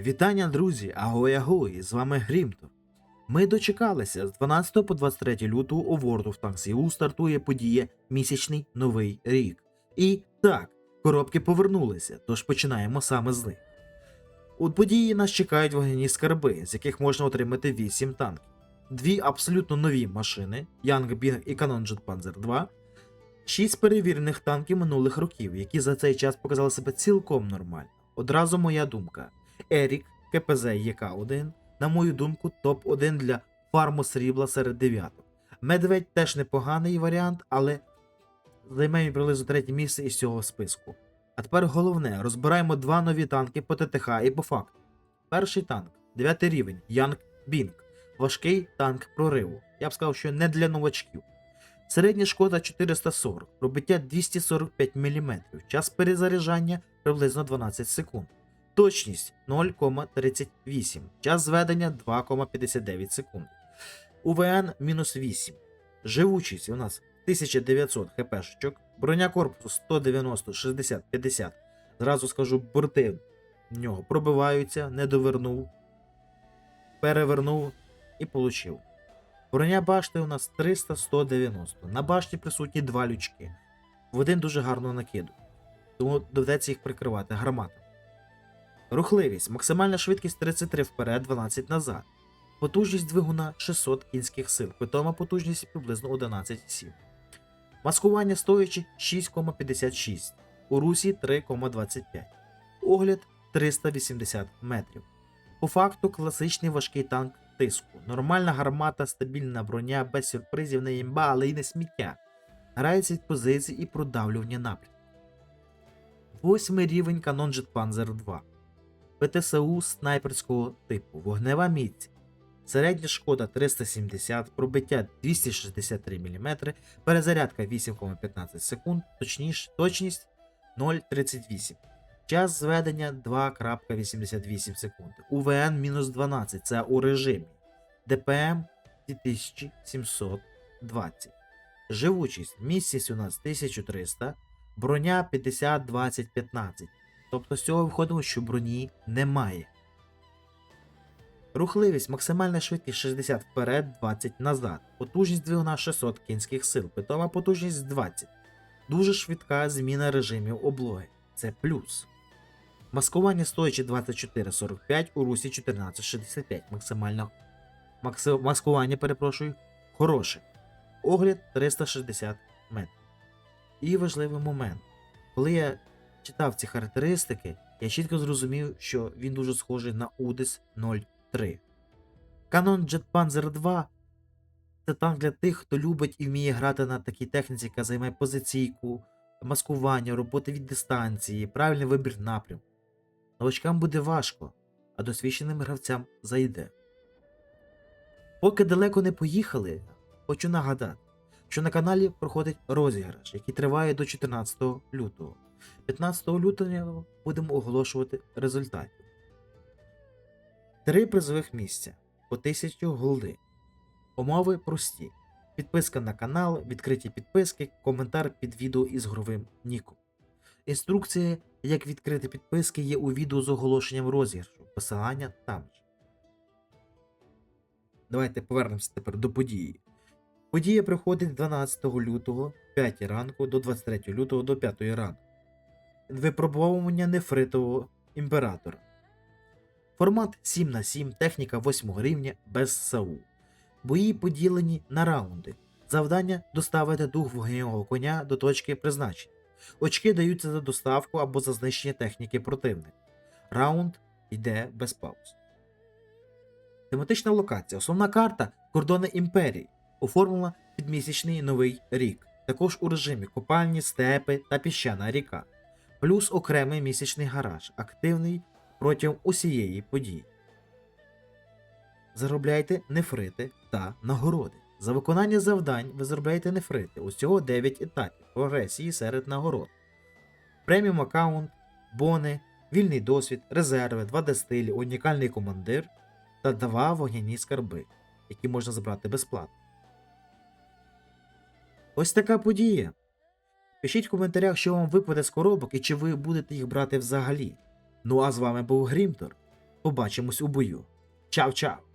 Вітання, друзі! Агой агой! З вами Грімто. Ми дочекалися з 12 по 23 лютого у World of Tanks EU стартує подія Місячний Новий рік. І так, коробки повернулися, тож починаємо саме з них. У події нас чекають вогняні скарби, з яких можна отримати 8 танків, дві абсолютно нові машини Young Bing і Canon Jet Panzer 2, Шість перевірених танків минулих років, які за цей час показали себе цілком нормально. Одразу моя думка. Ерік, КПЗ ЄК-1, на мою думку, топ-1 для фарму срібла серед дев'яток. Медведь теж непоганий варіант, але займає приблизно третє місце із цього списку. А тепер головне, розбираємо два нові танки по ТТХ і по факту. Перший танк, 9 рівень, Янг Бінг. Важкий танк прориву. Я б сказав, що не для новачків. Середня шкода 440, пробиття 245 мм, час перезаряджання приблизно 12 секунд. Точність 0,38, час зведення 2,59 секунд. УВН мінус 8. Живучість у нас 1900 хпшечок, броня корпусу 190, 60, 50. Зразу скажу, борти в нього пробиваються, не довернув, перевернув і получив. Броня башти у нас 300-190. На башті присутні два лючки. В один дуже гарно накиду. Тому доведеться їх прикривати гарматом. Рухливість. Максимальна швидкість 33 вперед, 12 назад. Потужність двигуна 600 кінських сил. Питома потужність приблизно 11,7. Маскування стоячи 6,56. У русі 3,25. Огляд 380 метрів. По факту класичний важкий танк тиску. Нормальна гармата, стабільна броня, без сюрпризів, не імба, але й не сміття. Грається від позицій і продавлювання напрямку. Восьмий рівень Canon Jet Panzer 2. ПТСУ снайперського типу. Вогнева міць. Середня шкода 370, пробиття 263 мм, перезарядка 8,15 секунд, точніш, точність 0,38. Час зведення 2,88 секунди. УВН мінус 12 це у режимі. ДПМ 2720. Живучість. Місяць у нас 1300. Броня 50, 20, 15. Тобто з цього виходимо, що броні немає. Рухливість, максимальна швидкість 60 вперед, 20 назад. Потужність двигуна 600 кінських сил. Питома потужність 20. Дуже швидка зміна режимів облоги. Це плюс. Маскування стоячи 24,45, у русі 14,65. Максимально макси... маскування, перепрошую, хороше. Огляд 360 метрів. І важливий момент. Коли я читав ці характеристики, я чітко зрозумів, що він дуже схожий на UDIS 03. Canon Jet Panzer 2 це танк для тих, хто любить і вміє грати на такій техніці, яка займає позиційку, маскування, роботи від дистанції, правильний вибір напрямку. Новачкам буде важко, а досвідченим гравцям зайде. Поки далеко не поїхали, хочу нагадати, що на каналі проходить розіграш, який триває до 14 лютого. 15 лютого будемо оголошувати результати. Три призових місця по 1000 голди. Умови прості. Підписка на канал, відкриті підписки, коментар під відео із гровим ніком. Інструкція, як відкрити підписки, є у відео з оголошенням розіграшу. Посилання там. Давайте повернемося тепер до події. Подія проходить 12 лютого 5 ранку до 23 лютого до 5 ранку. Випробовування нефритового імператора. Формат 7 на 7, техніка 8 рівня без САУ. Бої поділені на раунди. Завдання доставити дух вогневого коня до точки призначення. Очки даються за доставку або за знищення техніки противника. Раунд йде без пауз. Тематична локація. Основна карта кордони імперії. Оформлена під місячний новий рік. Також у режимі копальні, степи та піщана ріка. Плюс окремий місячний гараж, активний протягом усієї події. Заробляйте нефрити та нагороди. За виконання завдань ви заробляєте нефрити. Усього 9 етапів прогресії серед нагород. Преміум аккаунт, бони, вільний досвід, резерви, 2D стилі, унікальний командир та два вогняні скарби, які можна забрати безплатно. Ось така подія. Пишіть в коментарях, що вам випаде з коробок і чи ви будете їх брати взагалі. Ну а з вами був Грімтор. Побачимось у бою. Чао-чао!